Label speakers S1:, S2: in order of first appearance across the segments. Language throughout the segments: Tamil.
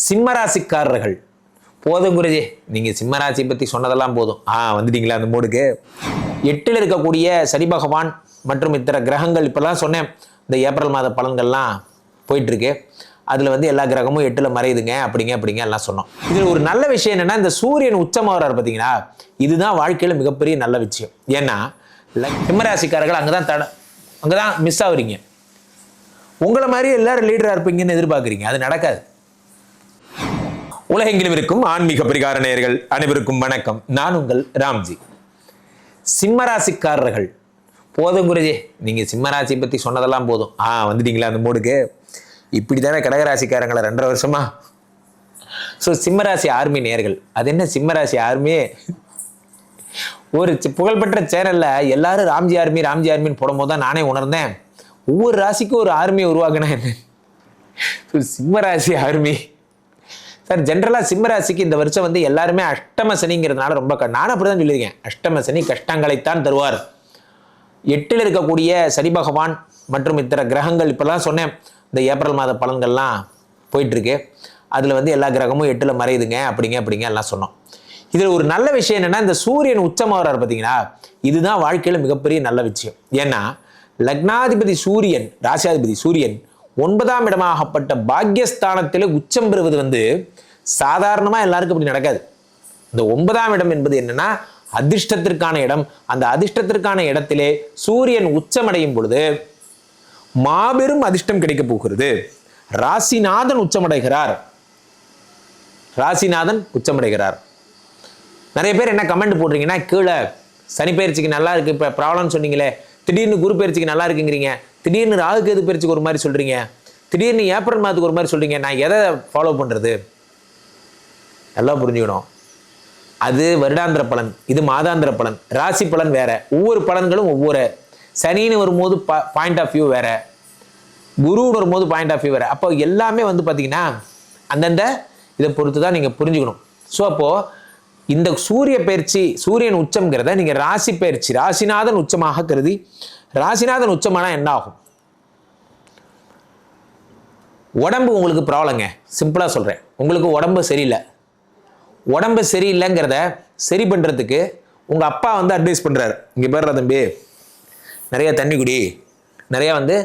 S1: சிம்மராசிக்காரர்கள். போதும் குருஜி. நீங்கள் சிம்மராசி பற்றி சொன்னதெல்லாம் போதும். ஆ வந்துட்டீங்களா அந்த மூடுக்கு எட்டில் இருக்கக்கூடிய சனி பகவான் மற்றும் இத்தர கிரகங்கள் இப்போல்லாம் சொன்னேன். இந்த ஏப்ரல் மாத பலன்கள்லாம் போயிட்டுருக்கு. அதில் வந்து எல்லா கிரகமும் எட்டில் மறையுதுங்க அப்படிங்க அப்படிங்க எல்லாம் சொன்னோம். இதில் ஒரு நல்ல விஷயம் என்னென்னா இந்த சூரியன் உச்சமாகறாரு பார்த்தீங்களா இதுதான் வாழ்க்கையில் மிகப்பெரிய நல்ல விஷயம். ஏன்னா சிம்மராசிக்காரர்கள் அங்கே தான் தட அங்கே தான் மிஸ் ஆகுறீங்க. உங்களை மாதிரி எல்லாரும் லீடராக இருப்பீங்கன்னு எதிர்பார்க்குறீங்க. அது நடக்காது. உலகெங்கிலும் இருக்கும் ஆன்மீக பரிகார நேயர்கள் அனைவருக்கும் வணக்கம். நான் உங்கள் ராம்ஜி. சிம்மராசிக்காரர்கள். போதும் குருஜி நீங்கள் சிம்மராசி பற்றி சொன்னதெல்லாம் போதும். ஆ வந்துட்டீங்களா அந்த மூடுக்கு? இப்படி தானே கடகராசிக்காரங்களா ரெண்டரை வருஷமா? ஸோ சிம்மராசி ஆர்மி நேயர்கள். அது என்ன சிம்மராசி ஆர்மியே? ஒரு புகழ்பெற்ற சேனலில் எல்லாரும் ராம்ஜி ஆர்மி ராம்ஜி ஆர்மின்னு போடும்போது தான் நானே உணர்ந்தேன். ஒவ்வொரு ராசிக்கும் ஒரு ஆர்மியை உருவாக்கினா என்ன? ஸோ சிம்மராசி ஆர்மி. சார் ஜென்ரலாக சிம்மராசிக்கு இந்த வருஷம் வந்து எல்லாருமே அஷ்டம சனிங்கிறதுனால ரொம்ப க- அப்படி தான் சொல்லியிருக்கேன். அஷ்டம சனி கஷ்டங்களைத்தான் தருவார். எட்டில் இருக்கக்கூடிய சனி பகவான் மற்றும் இத்தர கிரகங்கள் இப்போல்லாம் சொன்னேன். இந்த ஏப்ரல் மாத பலன்கள்லாம் போயிட்டுருக்கு. அதில் வந்து எல்லா கிரகமும் எட்டில் மறையுதுங்க அப்படிங்க அப்படிங்க எல்லாம் சொன்னோம். இதில் ஒரு நல்ல விஷயம் என்னென்னா இந்த சூரியன் உச்சமாகறார் பார்த்தீங்களா இதுதான் வாழ்க்கையில் மிகப்பெரிய நல்ல விஷயம். ஏன்னா லக்னாதிபதி சூரியன் ராசியாதிபதி சூரியன் ஒன்பதாம் இடமாகப்பட்ட பாக்யஸ்தானத்தில் உச்சம் பெறுவது வந்து சாதாரணமாக எல்லாருக்கும் அப்படி நடக்காது. இந்த ஒன்பதாம் இடம் என்பது என்னன்னா அதிர்ஷ்டத்திற்கான இடம். அந்த அதிர்ஷ்டத்திற்கான இடத்திலே சூரியன் உச்சமடையும் பொழுது மாபெரும் அதிர்ஷ்டம் கிடைக்க போகிறது. ராசிநாதன் உச்சமடைகிறார். ராசிநாதன் உச்சமடைகிறார். நிறைய பேர் என்ன கமெண்ட் போடுறீங்கன்னா கீழே சனி பயிற்சிக்கு நல்லா இருக்கு இப்போ ப்ராப்ளம்னு சொன்னீங்களே திடீர்னு குரு பயிற்சிக்கு நல்லா இருக்குங்கிறீங்க திடீர்னு ராகு கேது பயிற்சிக்கு ஒரு மாதிரி சொல்கிறீங்க திடீர்னு ஏப்ரல் மாதத்துக்கு ஒரு மாதிரி சொல்கிறீங்க நான் எதை ஃபாலோ பண்ணுறது நல்லா புரிஞ்சுக்கணும். அது வருடாந்திர பலன் இது மாதாந்திர பலன். ராசி பலன் வேற. ஒவ்வொரு பலன்களும் ஒவ்வொரு. சனின்னு வரும்போது பாயிண்ட் ஆஃப் வியூ வேற. குருன்னு வரும்போது பாயிண்ட் ஆஃப் வியூ வேற. அப்போ எல்லாமே வந்து பார்த்தீங்கன்னா அந்தந்த இதை பொறுத்து தான் நீங்கள் புரிஞ்சுக்கணும். ஸோ அப்போது இந்த சூரிய பயிற்சி சூரியன் உச்சம்ங்கிறத நீங்கள் ராசி பயிற்சி ராசிநாதன் உச்சமாக கருதி ராசிநாதன் உச்சமானால் என்ன ஆகும்? உடம்பு உங்களுக்கு ப்ராப்ளங்க சிம்பிளாக சொல்கிறேன் உங்களுக்கு உடம்பு சரியில்லை. உடம்பு சரியில்லைங்கிறத சரி பண்ணுறதுக்கு உங்கள் அப்பா வந்து அட்வைஸ் பண்ணுறாரு இங்கே பேர் தம்பி. நிறைய தண்ணி குடி. நிறைய வந்து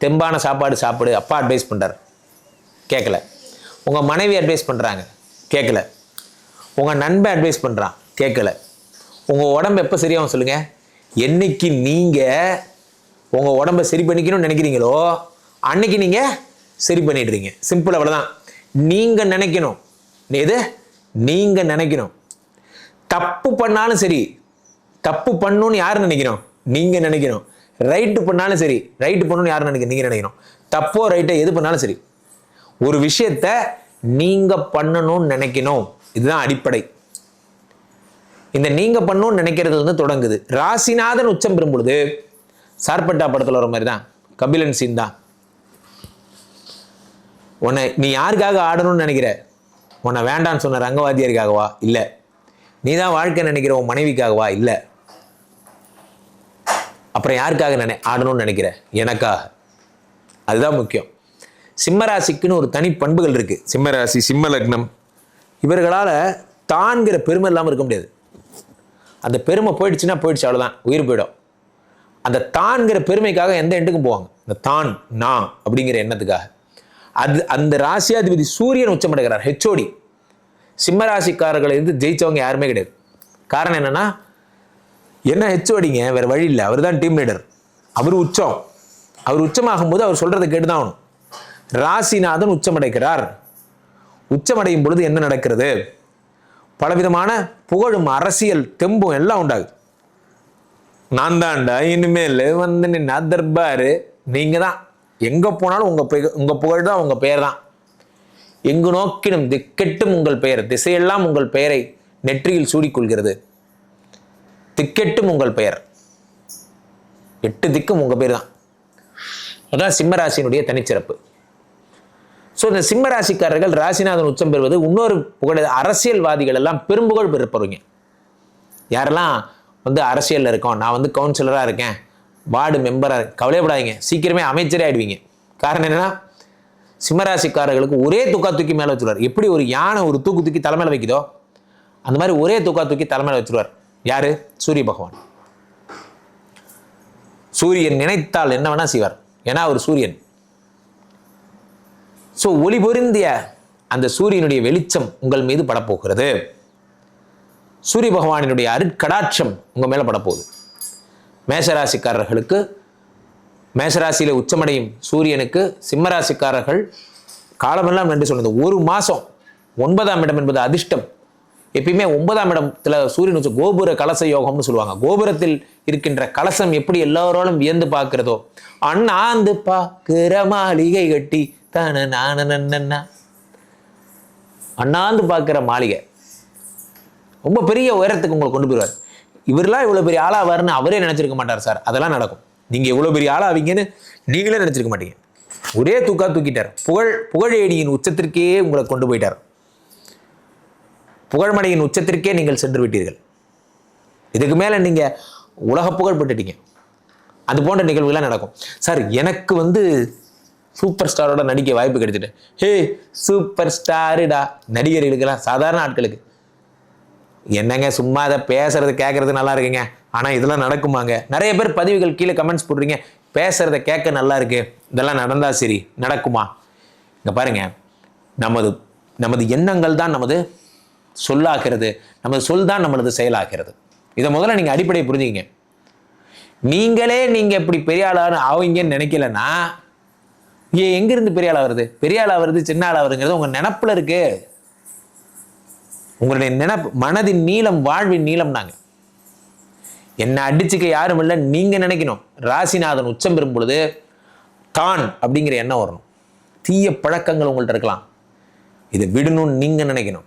S1: தெம்பான சாப்பாடு சாப்பிடு. அப்பா அட்வைஸ் பண்ணுறாரு கேட்கல உங்கள் மனைவி அட்வைஸ் பண்ணுறாங்க கேட்கல உங்கள் நண்பன் அட்வைஸ் பண்ணுறான் கேட்கல உங்கள் உடம்பு எப்போ சரியாகும் சொல்லுங்கள் என்னைக்கு நீங்கள் உங்கள் உடம்பை சரி பண்ணிக்கணும்னு நினைக்கிறீங்களோ அன்னைக்கு நீங்கள் சரி பண்ணிடுறீங்க. சிம்பிள் அவ்வளோதான் நீங்கள் நினைக்கணும். எது? நீங்கள் நினைக்கணும். தப்பு பண்ணாலும் சரி. தப்பு பண்ணணும்னு யார் நினைக்கணும்? நீங்கள் நினைக்கணும். ரைட்டு பண்ணாலும் சரி. ரைட்டு பண்ணணும்னு யார் நினைக்க நீங்கள் நினைக்கணும். தப்போ ரைட்டோ எது பண்ணாலும் சரி. ஒரு விஷயத்த நீங்கள் பண்ணணும்னு நினைக்கணும். இதுதான் அடிப்படை. இந்த நீங்கள் பண்ணணும்னு நினைக்கிறது வந்து தொடங்குது. ராசிநாதன் உச்சம் பெறும் பொழுது சார்பட்டா படத்தில் வர மாதிரி தான் கபிலன் சீன் தான். உன்னை நீ யாருக்காக ஆடணும்னு நினைக்கிற? உன்னை வேண்டான்னு சொன்ன ரங்கவாதியருக்காகவா? இல்லை. நீ தான் வாழ்க்கை நினைக்கிற உன் மனைவிக்காகவா? இல்லை. அப்புறம் யாருக்காக நினை ஆடணும்னு நினைக்கிற? எனக்காக. அதுதான் முக்கியம். சிம்மராசிக்குன்னு ஒரு தனி பண்புகள் இருக்கு. சிம்மராசி சிம்ம லக்னம் இவர்களால் தான்கிற பெருமை இல்லாமல் இருக்க முடியாது. அந்த பெருமை போயிடுச்சுன்னா போயிடுச்சு அவ்வளோதான் உயிர் போயிடும். அந்த தான்கிற பெருமைக்காக எந்த எண்டுக்கும் போவாங்க? இந்த தான் நான் அப்படிங்கிற எண்ணத்துக்காக. அது அந்த ராசியாதிபதி சூரியன் உச்சமடைகிறார் ஹெச்ஓடி சிம்ம ராசிக்காரர்களை இருந்து ஜெயிச்சவங்க யாருமே கிடையாது. காரணம் என்னன்னா என்ன ஹெச்ஓடிங்க வேற வழி இல்லை. அவர் தான் டீம் லீடர் அவர் உச்சம். அவர் உச்சமாகும் போது அவர் சொல்றதை கேட்டு தான் ஆகணும் ராசிநாதன் உச்சமடைக்கிறார் உச்சமடையும் பொழுது என்ன நடக்கிறது? பலவிதமான புகழும் அரசியல் தெம்பும் எல்லாம் உண்டாகுது. நான் தான்டா இனிமேல் வந்து நின்னா தர்பாரு. நீங்க தான் எங்கே போனாலும் உங்கள் பெயர் உங்கள் புகழ் தான் உங்கள் பெயர் தான் எங்கு நோக்கினும் திக்கெட்டும் உங்கள் பெயர் திசையெல்லாம் உங்கள் பெயரை நெற்றியில் சூடிக்கொள்கிறது. திக்கெட்டும் உங்கள் பெயர். எட்டு திக்கும் உங்கள் பேர் தான். அதான் சிம்மராசினுடைய தனிச்சிறப்பு. ஸோ இந்த சிம்ம ராசிக்காரர்கள் ராசிநாதன் உச்சம் பெறுவது இன்னொரு புகழ் அரசியல்வாதிகள் எல்லாம் பெரும்புகழ் பெறப்படுவீங்க யாரெல்லாம் வந்து அரசியலில் இருக்கோம் நான் வந்து கவுன்சிலராக இருக்கேன் வார்டு மெம்பராக கவலைப்படாதீங்க சீக்கிரமே அமைச்சரே ஆயிடுவீங்க. காரணம் என்னன்னா சிம்மராசிக்காரர்களுக்கு ஒரே தூக்கா தூக்கி மேலே வச்சுருவார். எப்படி ஒரு யானை ஒரு தூக்கு தூக்கி தலைமையில் வைக்குதோ அந்த மாதிரி ஒரே துக்கா தூக்கி தலைமையில் வச்சுருவார். யாரு? சூரிய பகவான். சூரியன் நினைத்தால் என்ன வேணா செய்வார். ஏன்னா அவர் சூரியன். ஸோ ஒளி பொருந்திய அந்த சூரியனுடைய வெளிச்சம் உங்கள் மீது படப்போகிறது. சூரிய பகவானினுடைய அருட்கடாட்சம் உங்கள் மேலே படப்போகுது. மேஷராசிக்காரர்களுக்கு மேஷராசியில் உச்சமடையும் சூரியனுக்கு சிம்மராசிக்காரர்கள் காலமெல்லாம் நன்றி சொன்னது ஒரு மாதம் ஒன்பதாம் இடம் என்பது அதிர்ஷ்டம். எப்பயுமே ஒன்பதாம் இடத்துல சூரியன் உச்ச கோபுர கலச யோகம்னு சொல்லுவாங்க. கோபுரத்தில் இருக்கின்ற கலசம் எப்படி எல்லாரோடும் வியந்து பார்க்கிறதோ அண்ணாந்து பார்க்கிற மாளிகை கட்டி தான நான அண்ணாந்து பார்க்கிற மாளிகை. ரொம்ப பெரிய உயரத்துக்கு உங்களை கொண்டு போயிடுவார். இவரெல்லாம் இவ்வளோ பெரிய ஆளாவார்னு அவரே நினச்சிருக்க மாட்டார் சார். அதெல்லாம் நடக்கும். நீங்கள் இவ்வளோ பெரிய ஆளாவீங்கன்னு நீங்களே நினச்சிருக்க மாட்டீங்க. ஒரே தூக்கா தூக்கிட்டார். புகழ் புகழேடியின் உச்சத்திற்கே உங்களை கொண்டு போயிட்டார். புகழ்மடையின் உச்சத்திற்கே நீங்கள் சென்று விட்டீர்கள். இதுக்கு மேலே நீங்கள் உலக புகழ் பெற்றுட்டீங்க. அது போன்ற நிகழ்வுகள்லாம் நடக்கும். சார் எனக்கு வந்து சூப்பர் ஸ்டாரோட நடிக்க வாய்ப்பு கிடைச்சிட்டு. ஹே சூப்பர் ஸ்டாருடா. நடிகர்களுக்கெல்லாம் சாதாரண ஆட்களுக்கு. என்னங்க சும்மா அதை பேசுறது கேட்கறது நல்லா இருக்குங்க. ஆனால் இதெல்லாம் நடக்குமாங்க? நிறைய பேர் பதிவுகள் கீழே கமெண்ட்ஸ் போடுறீங்க. பேசுறத கேட்க நல்லா இருக்கு. இதெல்லாம் நடந்தா சரி. நடக்குமா? இங்கே பாருங்க. நமது நமது எண்ணங்கள் தான் நமது சொல்லாகிறது. நமது சொல் தான் நம்மளது செயலாகிறது. இதை முதல்ல நீங்கள் அடிப்படையை புரிஞ்சுக்கிங்க. நீங்களே நீங்கள் இப்படி பெரிய ஆளாக ஆவீங்கன்னு நினைக்கலன்னா ஏன் எங்கேருந்து பெரிய ஆளாக வருது? பெரிய ஆளாக வருது சின்ன ஆளாக வருங்கிறது உங்கள் நினப்பில் இருக்குது உங்களுடைய நினப்பு மனதின் நீளம் வாழ்வின் நீளம் நாங்க என்ன அடிச்சுக்க யாரும் இல்லை நீங்க நினைக்கணும். ராசிநாதன் உச்சம் பெறும் பொழுது தான் அப்படிங்கிற எண்ணம் வரணும். தீய பழக்கங்கள் உங்கள்கிட்ட இருக்கலாம். இதை விடணும்னு நீங்க நினைக்கணும்.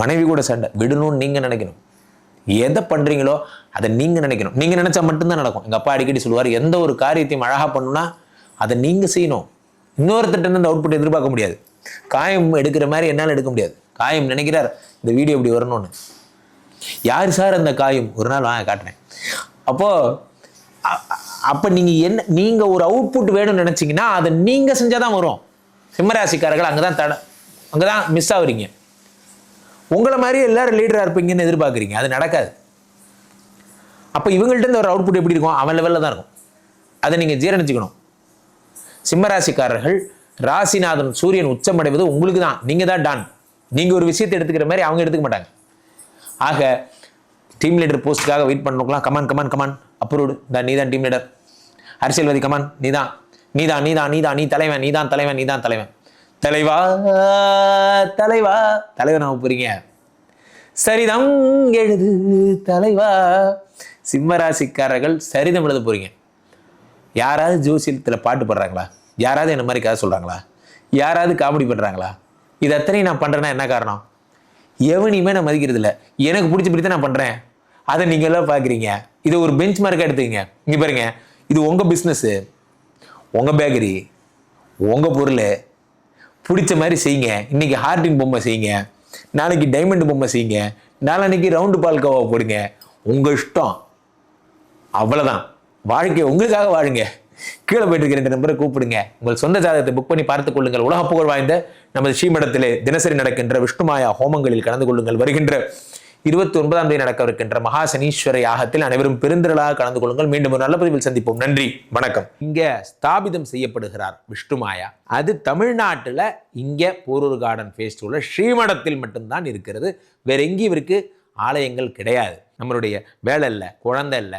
S1: மனைவி கூட சண்டை விடணும்னு நீங்க நினைக்கணும். எதை பண்றீங்களோ அதை நீங்க நினைக்கணும். நீங்க நினைச்சா மட்டும்தான் நடக்கும். எங்க அப்பா அடிக்கடி சொல்லுவார் எந்த ஒரு காரியத்தையும் அழகா பண்ணுன்னா அதை நீங்க செய்யணும். இன்னொருத்தட்ட அந்த அவுட்புட் எதிர்பார்க்க முடியாது. காயம் எடுக்கிற மாதிரி என்னால் எடுக்க முடியாது. காயம் நினைக்கிறார். இந்த வீடியோ இப்படி வரணும்னு. யார் சார் அந்த காயம்? ஒரு நாள் வாங்க காட்டுறேன். அப்போ நீங்கள் என்ன நீங்கள் ஒரு அவுட்புட் வேணும்னு நினச்சிங்கன்னா அதை நீங்கள் செஞ்சால் தான் வரும். சிம்மராசிக்காரர்கள் அங்கே தான் தட அங்கே தான் மிஸ் ஆகுறீங்க உங்களை மாதிரி எல்லாரும் லீடராக இருப்பீங்கன்னு எதிர்பார்க்குறீங்க. அது நடக்காது. அப்போ இவங்கள்ட்ட இருந்து ஒரு அவுட்புட் எப்படி இருக்கும்? அவன் லெவலில் தான் இருக்கும். அதை நீங்கள் ஜீரணிச்சுக்கணும். சிம்மராசிக்காரர்கள் ராசிநாதன் சூரியன் உச்சமடைவது உங்களுக்கு தான் நீங்கள் தான் டான் நீங்கள் ஒரு விஷயத்தை எடுத்துக்கிற மாதிரி அவங்க எடுத்துக்க மாட்டாங்க. ஆக டீம் லீடர் போஸ்ட்டுக்காக wait பண்ணணுக்கலாம் come on come on come on approved. தான் நீ தான் டீம் லீடர் அரசியல்வாதி கமான் நீ தான். நீ தான் நீ தான் நீ தான் நீ தலைவன் நீ தான் தலைவன் நீ தான் தலைவன். தலைவா தலைவா. தலைவன் ஆக போறீங்க. சரிதம் எழுது தலைவா. சிம்மராசிக்காரர்கள் சரிதம் எழுத போறீங்க. யாராவது ஜோசியத்தில் பாட்டு பாடுறாங்களா? யாராவது என்ன மாதிரி கதை சொல்கிறாங்களா யாராவது காமெடி பண்ணுறாங்களா இது அத்தனையும் நான் பண்ணுறேன்னா என்ன காரணம்? எவனையுமே நான் மதிக்கிறது இல்லை எனக்கு பிடிச்ச பிடித்த நான் பண்ணுறேன் அதை நீங்கள் எல்லாம் பார்க்குறீங்க இதை ஒரு பெஞ்ச் மார்க்காக எடுத்துக்கங்க. இங்கே பாருங்க. இது உங்கள் பிஸ்னஸ்ஸு உங்கள் பேக்கரி உங்கள் பொருள். பிடிச்ச மாதிரி செய்யுங்க. இன்னைக்கு ஹார்டின் பொம்மை செய்யுங்க. நாளைக்கு டைமண்ட் பொம்மை செய்யுங்க. நாளன்னைக்கு ரவுண்டு பால்கோவா போடுங்க. உங்கள் இஷ்டம். அவ்வளோதான் வாழ்க்கை உங்களுக்காக வாழுங்க. கீழே போயிட்டு இருக்கிற ரெண்டு நம்பரை கூப்பிடுங்க. உங்கள் சொந்த ஜாதகத்தை புக் பண்ணி பார்த்துக் கொள்ளுங்கள். உலக புகழ் வாய்ந்த நமது ஸ்ரீமடத்திலே தினசரி நடக்கின்ற விஷ்ணுமாயா ஹோமங்களில் கலந்து கொள்ளுங்கள் வருகின்ற இருபத்தி ஒன்பதாம் தேதி நடக்கவிருக்கின்ற மகா சனீஸ்வர யாகத்தில் அனைவரும் பெருந்திரளாக கலந்து கொள்ளுங்கள். மீண்டும் ஒரு நல்ல பதிவில் சந்திப்போம். நன்றி. வணக்கம். இங்க ஸ்தாபிதம் செய்யப்படுகிறார் விஷ்ணுமாயா. அது தமிழ்நாட்டுல இங்க போரூர் கார்டன் ஃபேஸ்டிவலில் ஸ்ரீமடத்தில் மட்டும்தான் இருக்கிறது. வேற எங்கேயும் இவருக்கு ஆலயங்கள் கிடையாது. நம்மளுடைய வேலை இல்லை குழந்தை இல்லை